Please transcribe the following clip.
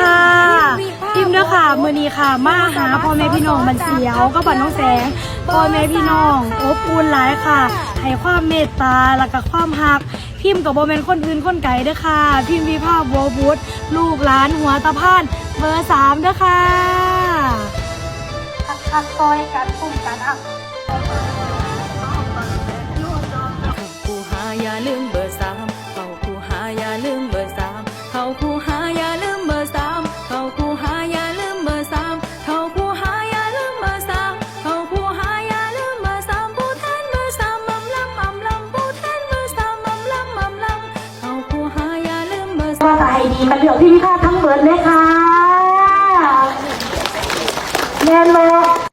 ค่ะพิมพ์เด้อค่ะ มือนี้ค่ะ มาหาพ่อแม่พี่น้องบันเสียวก็บันน้องแสงพ่อแม่พี่น้องอบอุ่นหลายค่ะให้ความเมตตาแล้วก็ความฮัก พิมพ์กับโบเมนคนอื่นคนไก่เด้อค่ะ พิมพ์วิภาพบัวบุตรลูกหลานหัวตะพานเบอร์สามเด้อค่ะคักคักซอยกันปุ่มกันอะคูหาอย่าลืมเบอร์สามเขาคูหาอย่าลืม คูหาอย่าลืมเบอร์สามเขาคูหาอย่าลืมเบอร์สามเขาคูหาอย่าลืมเบอร์สามเขาคูหาอย่าลืมเบอร์สามผู้แทนเบอร์สามอำลำอำลำผู้แทนเบอร์สามอำลำอำลำเขาคูหาอย่าลืมเบอร์สามว่าใจดีกันเหลือพี่พิฆาตทั้งเบิร์ดเลยค่ะแน่นเล